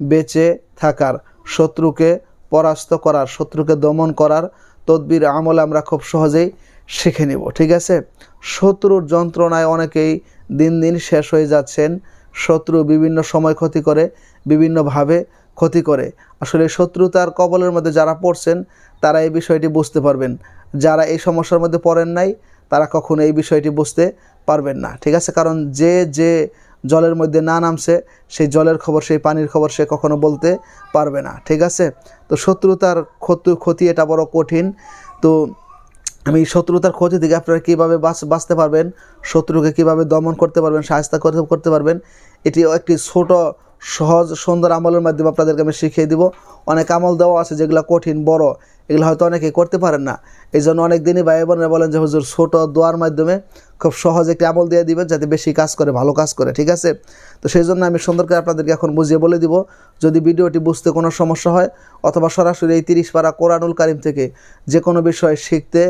বেঁচে থাকার, শত্রুকে পরাস্ত করার, শত্রুকে দমন করার তদবির আমল আমরা খুব সহজেই শিখে নেব, ঠিক আছে? শত্রুর যন্ত্রণায় অনেকেই দিন দিন শেষ হয়ে যাচ্ছেন। শত্রু বিভিন্ন সময় ক্ষতি করে, বিভিন্নভাবে ক্ষতি করে। আসলে শত্রুতার কবলের মধ্যে যারা পড়ছেন, তারা এই বিষয়টি বুঝতে পারবেন। যারা এই সমস্যার মধ্যে পড়েন নাই, তারা কখনো এই বিষয়টি বুঝতে পারবেন না, ঠিক আছে? কারণ যে যে জলের মধ্যে না নামছে, সেই জলের খবর, সেই পানির খবর সে কখনো বলতে পারবে না, ঠিক আছে? তো শত্রুতার ক্ষতি ক্ষতি এটা বড় কঠিন। তো আমি শত্রুতার ক্ষতি থেকে আপনারা কীভাবে বাঁচ, বাঁচতে পারবেন, শত্রুকে কীভাবে দমন করতে পারবেন, সাহায্য করতে করতে পারবেন এটি একটি ছোট সহজ, সুন্দর আমলের মাধ্যমে আপনাদেরকে আমি শিখিয়ে দিব। অনেক আমল দেওয়া আছে যেগুলো কঠিন, বড়, এগুলো হয়তো অনেকেই করতে পারেন না। এই জন্য অনেক দিনই ভাই বোনেরা বলেন যে, হুজুর, ছোটো দোয়ার মাধ্যমে খুব সহজ একটি আমল দিয়ে দিবেন যাতে বেশি কাজ করে, ভালো কাজ করে। ঠিক আছে? তো সেই জন্য আমি সুন্দর করে আপনাদেরকে এখন বুঝিয়ে বলে দিব। যদি ভিডিওটি বুঝতে কোনো সমস্যা হয় অথবা সরাসরি এই তিরিশ পারা কোরআনুল কারিম থেকে যে কোনো বিষয় শিখতে,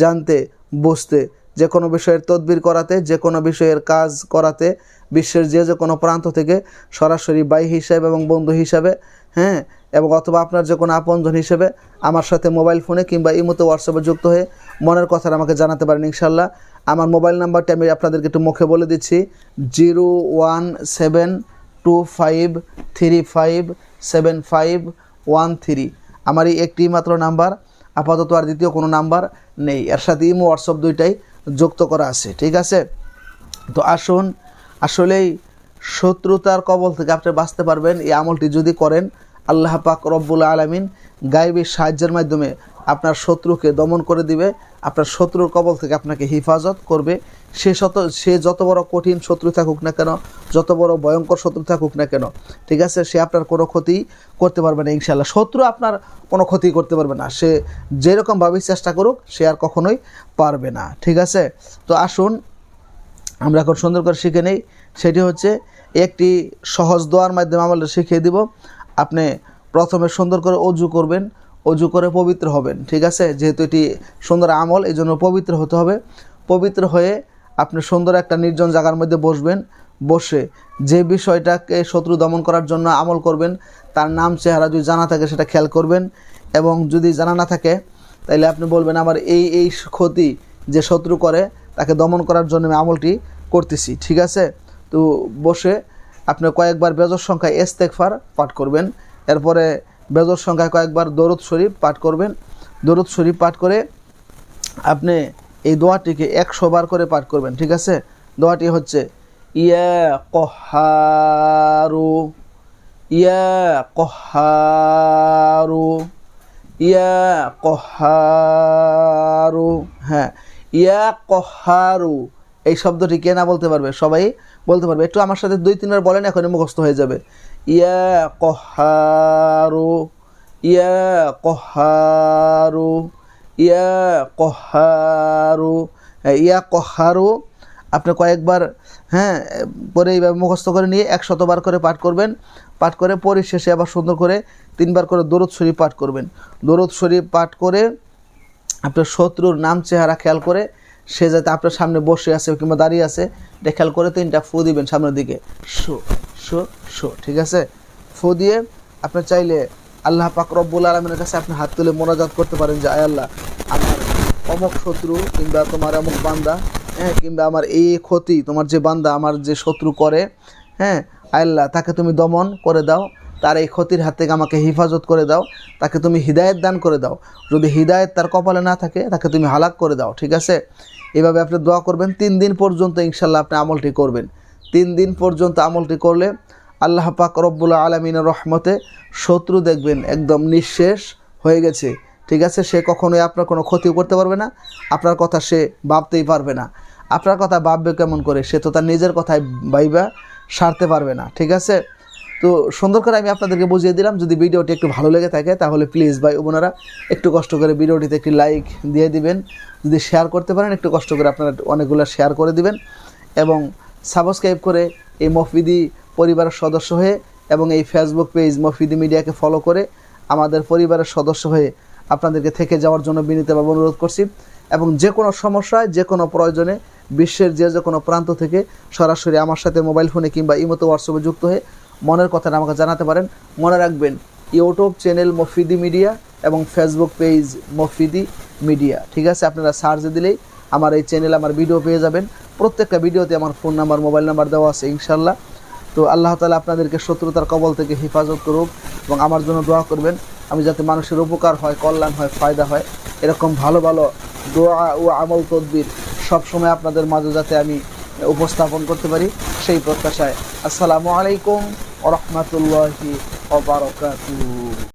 জানতে, বুঝতে যে কোনো বিষয়ের তদবির করাতে যে কোনো বিষয়ের কাজ করাতে, বিশ্বের যে যে কোনো প্রান্ত থেকে সরাসরি বাই হিসাবে এবং বন্ধু হিসাবে হ্যাঁ এবং অথবা আপনার যে কোনো আপনজন হিসেবে আমার সাথে মোবাইল ফোনে কিংবা ইমোতে হোয়াটসঅ্যাপে যুক্ত হয়ে মনের কথাটা আমাকে জানাতে পারেন ইনশাল্লাহ আমার মোবাইল নাম্বারটি আমি আপনাদেরকে একটু মুখে বলে দিচ্ছি, zero one seven two five three five seven five one three. আমার এই একটি মাত্র নাম্বার, আপাতত আর দ্বিতীয় কোনো নাম্বার নেই। এর সাথে ইমো, হোয়াটসঅ্যাপ দুইটাই। যুক্ত করা আছে, ঠিক আছে? তো আসুন, আসলেই শত্রুতার কবল থেকে আপনি বাঁচতে পারবেন। এই আমলটি যদি করেন, আল্লাহ পাক রব্বুল আলমিন গায়েবের সাহায্যের মাধ্যমে আপনার শত্রুকে দমন করে দিবে, আপনার শত্রুর কবল থেকে আপনাকে হেফাজত করবে। সে শত, সে যত বড় কঠিন শত্রু থাকুক না কেন, যত বড় ভয়ঙ্কর শত্রু থাকুক না কেন, ঠিক আছে, সে আপনার কোনো ক্ষতি করতে পারবে না ইনশাল্লাহ শত্রু আপনার কোনো ক্ষতি করতে পারবে না। সে যেরকমভাবেই চেষ্টা করুক, সে আর কখনোই পারবে না, ঠিক আছে? তো আসুন, আমরা এখন সুন্দর করে শিখে নেই। সেটি হচ্ছে, একটি সহজ দোয়ার মাধ্যমে আমরা শিখিয়ে দিব। আপনি প্রথমে সুন্দর করে অজু করবেন অজু করে পবিত্র হবেন, ঠিক আছে? যেহেতু এটি সুন্দর আমল এই জন্য পবিত্র হতে হবে। পবিত্র হয়ে আপনি সুন্দর একটা নির্জন জায়গার মধ্যে বসবেন। বসে যে বিষয়টাকে শত্রু দমন করার জন্য আমল করবেন, তার নাম, চেহারা যদি জানা থাকে, সেটা খেয়াল করবেন। এবং যদি জানা না থাকে তাহলে আপনি বলবেন, আমার এই এই ক্ষতি যে শত্রু করে, তাকে দমন করার জন্য আমি আমলটি করতেছি। ঠিক আছে? তো বসে আপনি কয়েকবার বেজর সংখ্যায় এস্তেকফার পাঠ করবেন। এরপরে বেজর সংখ্যায় কয়েকবার দরুদ শরীফ পাঠ করবেন। দরুদ শরীফ পাঠ করে আপনি এই দোয়াটিকে একশো বার করে পাঠ করবেন, ঠিক আছে? দোয়াটি হচ্ছে, ইয়া কহারু ইয়া কহারু ইয়া কহারু হ্যাঁ ইয়া কহারু। এই শব্দটি কে না বলতে পারবে? সবাই বলতে পারবে। একটু আমার সাথে দুই তিনবার বলেন, এখনই মুখস্থ হয়ে যাবে। ইয়া কহারু ইয়া কহারু ইয়া কহারু ইয়া কহারু, আপনি কয়েকবার হ্যাঁ পরে এইভাবে মুখস্থ করে নিয়ে একশতবার করে পাঠ করবেন। পাঠ করে পরে শেষে আবার সুন্দর করে তিনবার করে দরুদ শরীফ পাঠ করবেন। দরুদ শরীফ পাঠ করে আপনার শত্রুর নাম চেহারা খেয়াল করে, সে যাতে আপনার সামনে বসে আছে কিংবা দাঁড়িয়ে আছে, এটা খেয়াল করে তিনটা ফু দিবেন সামনের দিকে। শো শো শো, ঠিক আছে? ফু দিয়ে আপনি চাইলে আল্লাহ পাক রব্বুল আলমের কাছে আপনি হাত তুলে মোনাজাত করতে পারেন যে, আয় আল্লাহ, আমার অমুক শত্রু কিংবা তোমার অমুক বান্দা হ্যাঁ কিংবা আমার এই ক্ষতি, তোমার যে বান্দা আমার যে শত্রু করে হ্যাঁ আল্লাহ, তাকে তুমি দমন করে দাও, তার এই ক্ষতির হাত থেকে আমাকে হেফাজত করে দাও, তাকে তুমি হৃদায়ত দান করে দাও। যদি হৃদায়ত তার কপালে না থাকে, তাকে তুমি হালাক করে দাও, ঠিক আছে? এভাবে আপনি দোয়া করবেন, তিন দিন পর্যন্ত ইনশাল্লাহ আপনি আমলটি করবেন। তিন দিন পর্যন্ত আমলটি করলে আল্লাহ পাক রব্বুল আলমিনের রহমতে শত্রু দেখবেন, একদম নিঃশেষ হয়ে গেছে। ঠিক আছে? সে কখনোই আপনার কোনো ক্ষতি করতে পারবে না, আপনার কথা সে ভাবতেই পারবে না। আপনার কথা ভাববে কেমন করে? সে তো তার নিজের কথায় ভাইবা, সারতে পারবে না। ঠিক আছে? তো সুন্দর করে আমি আপনাদেরকে বুঝিয়ে দিলাম, যদি ভিডিওটি একটু ভালো লেগে থাকে তাহলে প্লিজ ভাই ও বোনেরা একটু কষ্ট করে ভিডিওটিতে একটি লাইক দিয়ে দিবেন। যদি শেয়ার করতে পারেন, একটু কষ্ট করে আপনারা অনেকগুলো শেয়ার করে দিবেন এবং সাবস্ক্রাইব করে এই মফিদি পরিবারের সদস্য হয়ে এবং এই ফেসবুক পেজ মফিদি মিডিয়াকে ফলো করে আমাদের পরিবারের সদস্য হয়ে আপনাদেরকে থেকে যাওয়ার জন্য বিনীতভাবে অনুরোধ করছি এবং যে কোনো সমস্যায়, যে কোনো প্রয়োজনে বিশ্বের যে যে কোনো প্রান্ত থেকে সরাসরি আমার সাথে মোবাইল ফোনে কিংবা ইমতো হোয়াটসঅ্যাপে যুক্ত হয়ে মনের কথাটা আমাকে জানাতে পারেন। মনে রাখবেন ইউটিউব চ্যানেল মফিদি মিডিয়া এবং ফেসবুক পেজ মফিদি মিডিয়া ঠিক আছে, আপনারা সার্চ দিলেই আমার এই চ্যানেল আমার ভিডিও পেয়ে যাবেন। প্রত্যেকটা ভিডিওতে আমার ফোন নাম্বার মোবাইল নাম্বার দেওয়া আছে ইনশাল্লাহ তো আল্লাহ তালা আপনাদেরকে শত্রুতার কবল থেকে হেফাজত করুক এবং আমার জন্য দোয়া করবেন। আমি যাতে মানুষের উপকার হয়, কল্যাণ হয়, ফায়দা হয়, এরকম ভালো ভালো দোয়া ও আমল তদ্বির সবসময় আপনাদের মাঝে যাতে আমি উপস্থাপন করতে পারি, সেই প্রত্যাশায়। আসসালামু আলাইকুম ওরহমতুল্লাহি ওবারকাতুহু